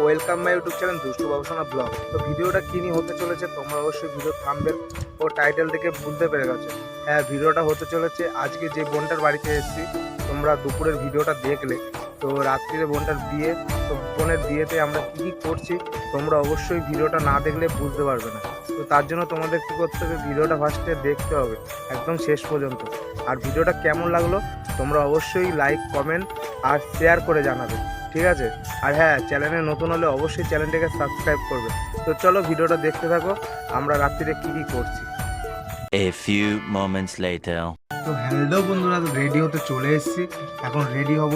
Welcome my YouTube channel দুষ্টু বাবুসোনা blog তো ভিডিওটা কি নিয়ে হতে চলেছে, তোমরা অবশ্যই ভিডিও থামবেল ও টাইটেল থেকে বুঝতে পেরে গেছো। হ্যাঁ ভিডিওটা হতে চলেছে, আজকে যে বোনটার বাড়িতে এসেছি, তোমরা দুপুরের ভিডিওটা দেখলে। তো রাত্রিরে বোনটার বিয়ে, তো বোনের বিয়েতে আমরা কী কী করছি, তোমরা অবশ্যই ভিডিওটা না দেখলে বুঝতে পারবে না। তো তার জন্য তোমাদের কী করতে হবে, ভিডিওটা ফার্স্টে দেখতে হবে, একদম শেষ পর্যন্ত। আর ভিডিওটা কেমন লাগল, তোমরা অবশ্যই লাইক কমেন্ট আর শেয়ার করে জানাবে। ঠিক আছে? আর হ্যাঁ চ্যানেলে নতুন হলে অবশ্যই চ্যানেলটাকে সাবস্ক্রাইব করবে। তো চলো ভিডিওটা দেখতে থাকো আমরা রাত্রিরে কী কী করছি। A few moments later. তো হ্যালো বন্ধুরা তো রেডি হতে চলে এসেছি। এখন রেডি হব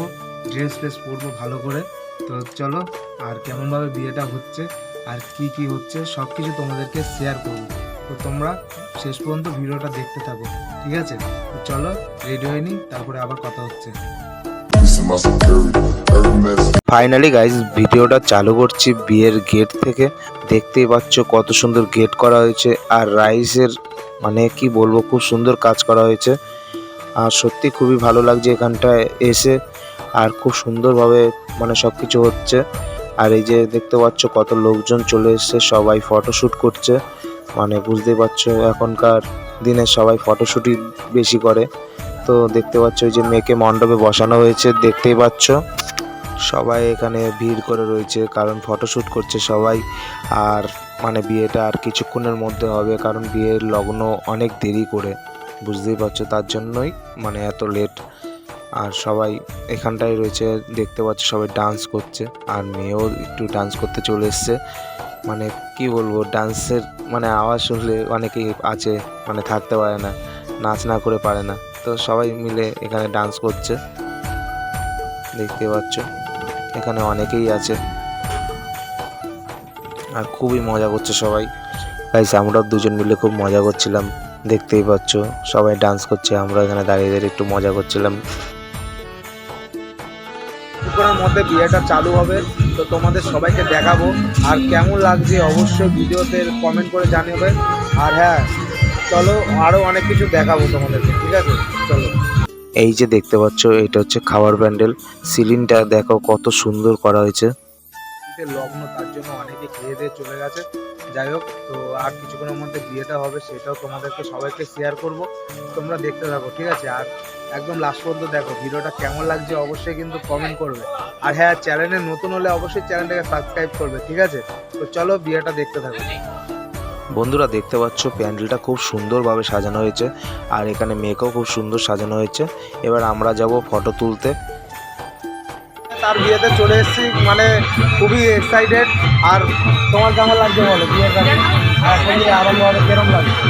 ড্রেস ফ্রেস পরবো ভালো করে। তো চলো আর কেমনভাবে বিয়েটা হচ্ছে আর কি কি হচ্ছে সব কিছু তোমাদেরকে শেয়ার করব। তো তোমরা শেষ পর্যন্ত ভিডিওটা দেখতে থাকো ঠিক আছে? তো চলো রেডি হয়ে নিই তারপরে আবার কথা হচ্ছে। ফাইনালি গাইজ ভিডিওটা চালু করছি বিয়ের গেট থেকে। দেখতেই পাচ্ছ কত সুন্দর গেট করা হয়েছে। আর রাইসের মানে কি বলব, খুব সুন্দর কাজ করা হয়েছে। আর সত্যি খুবই ভালো লাগছে এখানটায় এসে। আর খুব সুন্দরভাবে মানে সব কিছু হচ্ছে। আর এই যে দেখতে পাচ্ছ কত লোকজন চলে এসছে, সবাই ফটোশ্যুট করছে। মানে বুঝতেই পারছ, এখনকার দিনে সবাই ফটোশ্যুটই বেশি করে। তো দেখতে পাচ্ছ যে মেয়েকে মণ্ডপে বসানো হয়েছে, দেখতেই পাচ্ছ। সবাই এখানে ভিড় করে রয়েছে, কারণ ফটোশ্যুট করছে সবাই। আর মানে বিয়েটা আর কিছুক্ষণের মধ্যে হবে, কারণ বিয়ের লগ্ন অনেক দেরি করে। বুঝতেই পারছ, তার জন্যই মানে এত লেট আর সবাই এখানটায় রয়েছে, দেখতে পাচ্ছ সবাই ডান্স করছে। আর মেয়েও একটু ডান্স করতে চলে এসছে। মানে কি বলব ডান্সের মানে আওয়াজ শুনলে অনেকেই আছে মানে থাকতে পারে না, নাচ না করে পারে না। তো সবাই মিলে এখানে ডান্স করছে। দেখতে পাচ্ছ, এখানে অনেকেই আছে। আর খুবই মজা করছে সবাই। গাইস আমরাও দুজন মিলে খুব মজা করছিলাম। দেখতেই পাচ্ছ, সবাই ডান্স করছে আমরা এখানে দাঁড়িয়ে দাঁড়িয়ে একটু মজা করছিলাম। মধ্যে বিয়েটা চালু হবে, তো তোমাদের সবাইকে দেখাবো। আর কেমন লাগছে অবশ্যই ভিডিওতে কমেন্ট করে জানাবে আর হ্যাঁ চলো আরও অনেক কিছু দেখাবো তোমাদেরকে, ঠিক আছে? এই যে দেখতে পাচ্ছ, এটা হচ্ছে খাবার প্যান্ডেল। সিলিংটা দেখো কত সুন্দর করা হয়েছে। লগ্ন, তার জন্য অনেকে খেয়ে দিয়ে চলে গেছে। যাই হোক, তো আর কিছুক্ষণের মধ্যে বিয়েটা হবে, সেটাও তোমাদেরকে সবাইকে শেয়ার করব। তোমরা দেখতে থাকো, ঠিক আছে? আর একদম লাস্ট পর্যন্ত দেখো, ভিডিওটা কেমন লাগছে অবশ্যই কিন্তু কমেন্ট করবে। আর হ্যাঁ চ্যানেলে নতুন হলে অবশ্যই চ্যানেলটাকে সাবস্ক্রাইব করবে, ঠিক আছে? তো চলো, বিয়েটা দেখতে থাকো। বন্ধুরা দেখতে পাচ্ছ প্যান্ডেলটা খুব সুন্দরভাবে সাজানো হয়েছে, আর এখানে মেয়েকেও খুব সুন্দর সাজানো হয়েছে। এবার আমরা যাব ফটো তুলতে। তার বিয়েতে চলে এসেছি মানে খুবই এক্সাইটেড আর তোমার কেমন লাগছে বলো? বিয়ের কিরম লাগছে?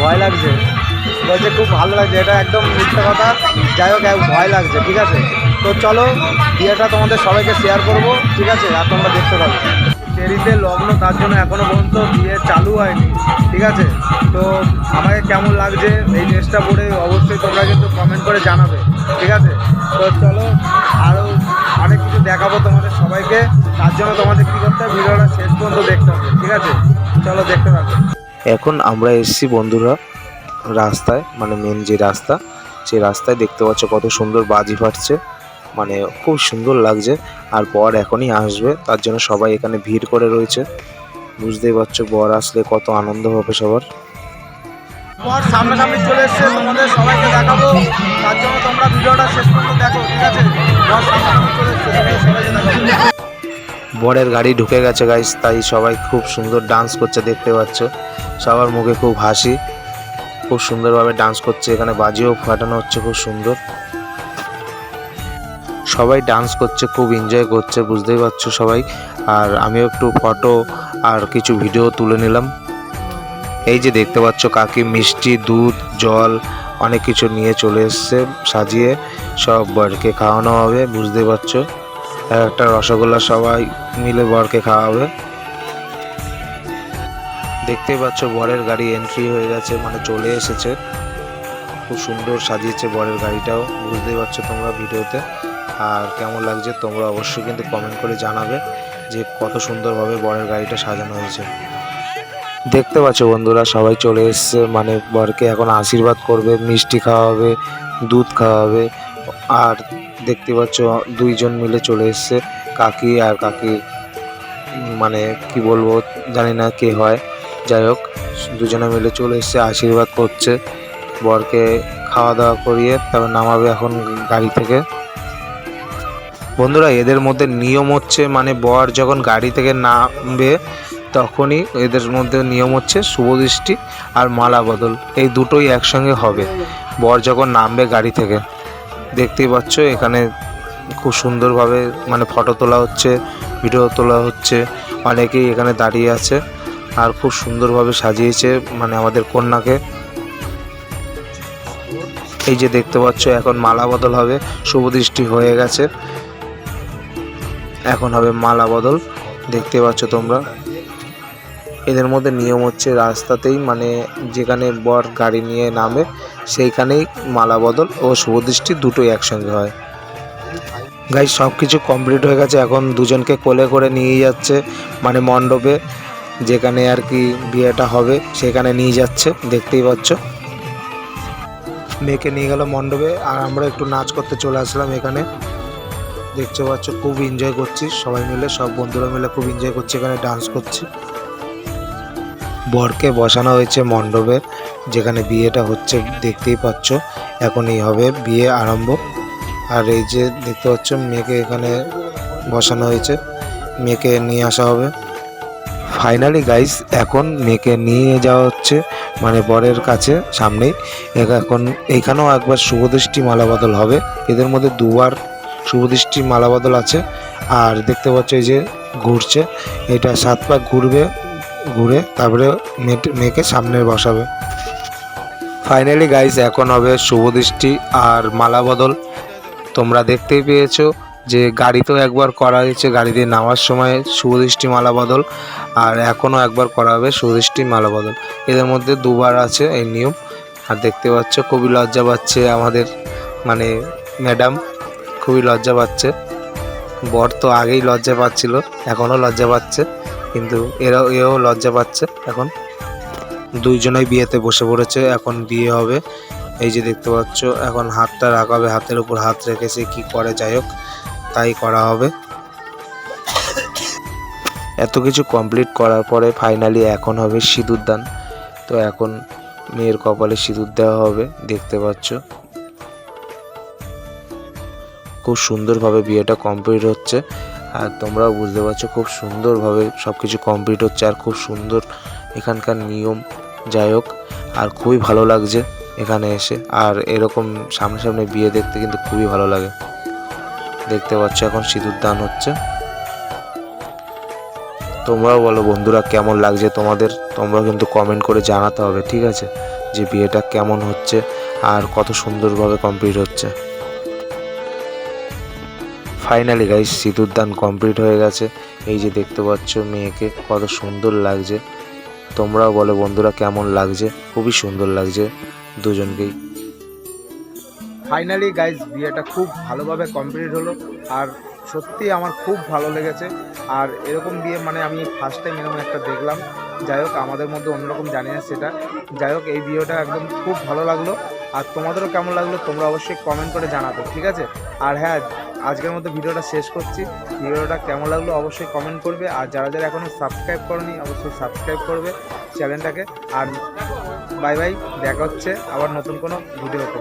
ভয় লাগছে। বলছে খুব ভালো লাগছে, এটা একদম মিথ্যা কথা। যাই হোক ভয় লাগছে, ঠিক আছে? তো চলো, বিয়েটা তোমাদের সবাইকে শেয়ার করব, ঠিক আছে? আর তোমরা দেখতে পাবে দেরিতে লগ্ন তার জন্য এখনও পর্যন্ত বিয়ে চালু হয়নি, ঠিক আছে? তো আমাকে কেমন লাগছে এই ড্রেসটা পরে অবশ্যই তোমরা কিন্তু কমেন্ট করে জানাবে, ঠিক আছে? তো চলো আরও অনেক কিছু দেখাবো তোমাদের সবাইকে, তার জন্য তোমাদের কী করতে হবে? ভিডিওটা শেষ পর্যন্ত দেখতে হবে, ঠিক আছে? চলো দেখতে থাকো। এখন আমরা এসেছি বন্ধুরা রাস্তায় মানে মেন যে রাস্তা, সেই রাস্তায় দেখতে পাচ্ছ কত সুন্দর বাজি ফাটছে। মানে খুব সুন্দর লাগছে। আর বর এখনই আসবে তার জন্য সবাই এখানে ভিড় করে রয়েছে। বুঝতেই পারছ বর আসলে কত আনন্দ হবে সবার। বর সামনাসামনি চলে এসছে তোমাদের সবাইকে দেখাবো। তার জন্য তোমরা ভিডিওটা শেষ পর্যন্ত দেখো ঠিক আছে? বর সামনাসামনি চলে এসছে সবাইকে বরের গাড়ি ঢুকে গেছে গাইস তাই সবাই খুব সুন্দর ডান্স করছে দেখতে পাচ্ছ। সবার মুখে খুব হাসি। খুব সুন্দরভাবে ডান্স করছে এখানে বাজিও ফাটানো হচ্ছে খুব সুন্দর। সবাই ডান্স করছে, খুব এনজয় করছে, বুঝতেই পারছ সবাই। আর আমিও একটু ফটো আর কিছু ভিডিও তুলে নিলাম। এই যে দেখতে পাচ্ছ কাকি, মিষ্টি, দুধ, জল, অনেক কিছু নিয়ে চলে এসছে সাজিয়ে। সব বরকে খাওয়ানো হবে, বুঝতেই পারছ। একটা রসগোল্লা সবাই মিলে বরকে খাওয়াবে। দেখতেই পাচ্ছ বরের গাড়ি এন্ট্রি হয়ে গেছে মানে চলে এসেছে। খুব সুন্দর সাজিয়েছে বরের গাড়িটাও, বুঝতেই পারছ তোমরা ভিডিওতে। আর কেমন লাগছে তোমরা অবশ্যই কিন্তু কমেন্ট করে জানাবে যে কত সুন্দরভাবে বরের গাড়িটা সাজানো হয়েছে। দেখতে পাচ্ছ বন্ধুরা, সবাই চলে এসছে। মানে বরকে এখন আশীর্বাদ করবে, মিষ্টি খাওয়াবে, দুধ খাওয়াবে। আর দেখতে পাচ্ছ দুইজন মিলে চলে এসছে, কাকি আর কাকি মানে কি বলব জানি না কে হয়। যাই হোক, দুজনে মিলে চলে এসছে, আশীর্বাদ করছে। বরকে খাওয়া দাওয়া করিয়ে তারপর নামাবে এখন গাড়ি থেকে। বন্ধুরা, এদের মধ্যে নিয়ম হচ্ছে মানে বর যখন গাড়ি থেকে নামবে তখনই এদের মধ্যে নিয়ম হচ্ছে শুভদৃষ্টি আর মালা বদল। এই দুটোই একসঙ্গে হবে। বর যখন নামবে গাড়ি থেকে, দেখতেই পাচ্ছ এখানে খুব সুন্দরভাবে মানে ফটো তোলা হচ্ছে, ভিডিও তোলা হচ্ছে। অনেকেই এখানে দাঁড়িয়ে আছে আর খুব সুন্দরভাবে সাজিয়েছে মানে আমাদের কন্যাকে। এই যে দেখতে পাচ্ছ, এখন মালা বদল হবে শুভদৃষ্টি হয়ে গেছে। এখন হবে মালা বদল। দেখতে পাচ্ছ তোমরা। এদের মধ্যে নিয়ম হচ্ছে রাস্তাতেই মানে যেখানে বর গাড়ি নিয়ে নামে, সেইখানেই মালা বদল ও শুভদৃষ্টি দুটোই একসঙ্গে হয়। গাই সব কিছু কমপ্লিট হয়ে গেছে। এখন দুজনকে কোলে করে নিয়ে যাচ্ছে মানে মণ্ডপে, যেখানে আর কি বিয়েটা হবে, সেখানে নিয়ে যাচ্ছে। দেখতেই পাচ্ছ। মেয়েকে নিয়ে গেল মণ্ডপে। আর আমরা একটু নাচ করতে চলে আসলাম এখানে। দেখতে পাচ্ছ, খুব এনজয় করছি। সবাই মিলে, সব বন্ধুরা মিলে খুব এনজয় করছি, এখানে ডান্স করছি। বরকে বসানো হয়েছে মণ্ডপে, যেখানে বিয়েটা হচ্ছে, দেখতেই পাচ্ছ। এখনই হবে বিয়ে আরম্ভ। আর এই যে দেখতে পাচ্ছ, মেয়েকে এখানে বসানো হয়েছে। মেয়েকে নিয়ে আসা হবে। ফাইনালি গাইস এখন মেয়েকে নিয়ে যাওয়া হচ্ছে মানে বরের কাছে, সামনেই। এখন এইখানেও একবার শুভদৃষ্টি মালা বদল হবে। এদের মধ্যে দুবার শুভদৃষ্টি মালা বদল আছে। আর দেখতে পাচ্ছ এই যে ঘুরছে। এটা সাত পাক ঘুরবে, ঘুরে তারপরে মেয়েকে সামনে বসাবে। ফাইনালি গাইজ এখন হবে শুভদৃষ্টি আর মালা বদল তোমরা দেখতেই পেয়েছ যে গাড়িতেও একবার করা হয়েছে গাড়ি দিয়ে নামার সময় শুভদৃষ্টি মালা বদল আর এখনও একবার করা হবে সুদৃষ্টি মালা বদল এদের মধ্যে দুবার আছে এই নিয়ম। আর দেখতে পাচ্ছ, খুবই লজ্জা পাচ্ছে আমাদের মানে ম্যাডাম খুবই লজ্জা পাচ্ছে। বর তো আগেই লজ্জা পাচ্ছিল, এখনও লজ্জা পাচ্ছে, কিন্তু এরাও, এও লজ্জা পাচ্ছে এখন। দুইজনেই বিয়েতে বসে পড়েছে, এখন বিয়ে হবে। এই যে দেখতে পাচ্ছ, এখন হাতটা রাখাবে, হাতের উপর হাত রেখেছে কি করে, যাই হোক, তাই করা হবে। এত কিছু কমপ্লিট করার পরে ফাইনালি এখন হবে সিঁদুর দান তো এখন মেয়ের কপালে সিঁদুর দেওয়া হবে, দেখতে পাচ্ছ। খুব সুন্দরভাবে বিয়েটা কমপ্লিট হচ্ছে। আর তোমরাও বুঝতে পারছ খুব সুন্দরভাবে সব কিছু কমপ্লিট হচ্ছে আর খুব সুন্দর এখানকার নিয়ম। যাই হোক, আর খুবই ভালো লাগছে এখানে এসে। আর এরকম সামনে বিয়ে দেখতে কিন্তু খুবই ভালো লাগে। দেখতে পাচ্ছ এখন সিঁদুর দান হচ্ছে। তোমরাও বলো বন্ধুরা কেমন লাগছে তোমাদের? তোমরাও কিন্তু কমেন্ট করে জানাতে হবে, ঠিক আছে? যে বিয়েটা কেমন হচ্ছে আর কত সুন্দরভাবে কমপ্লিট হচ্ছে। ফাইনালি গাইস সিঁদুরদান কমপ্লিট হয়ে গেছে। এই যে দেখতে পাচ্ছ মেয়েকে, কত সুন্দর লাগছে। তোমরাও বলো বন্ধুরা কেমন লাগছে? খুবই সুন্দর লাগছে দুজনকেই। ফাইনালি গাইজ বিয়েটা খুব ভালোভাবে কমপ্লিট হলো। আর সত্যি আমার খুব ভালো লেগেছে। আর এরকম বিয়ে মানে আমি ফার্স্ট টাইম এরকম একটা দেখলাম। যাই হোক, আমাদের মধ্যে অন্যরকম জানি না সেটা। যাই হোক, এই ভিডিওটা একদম খুব ভালো লাগল। আর তোমাদেরও কেমন লাগল, তোমরা অবশ্যই কমেন্ট করে জানাবে, ঠিক আছে? আর হ্যাঁ আজকের মতো ভিডিওটা শেষ করছি। ভিডিওটা কেমন লাগল অবশ্যই কমেন্ট করবে। আর যারা যারা এখনও সাবস্ক্রাইব করনি, অবশ্যই সাবস্ক্রাইব করবে চ্যানেলটাকে আর বাই বাই দেখা হচ্ছে আবার নতুন কোনো ভিডিওতে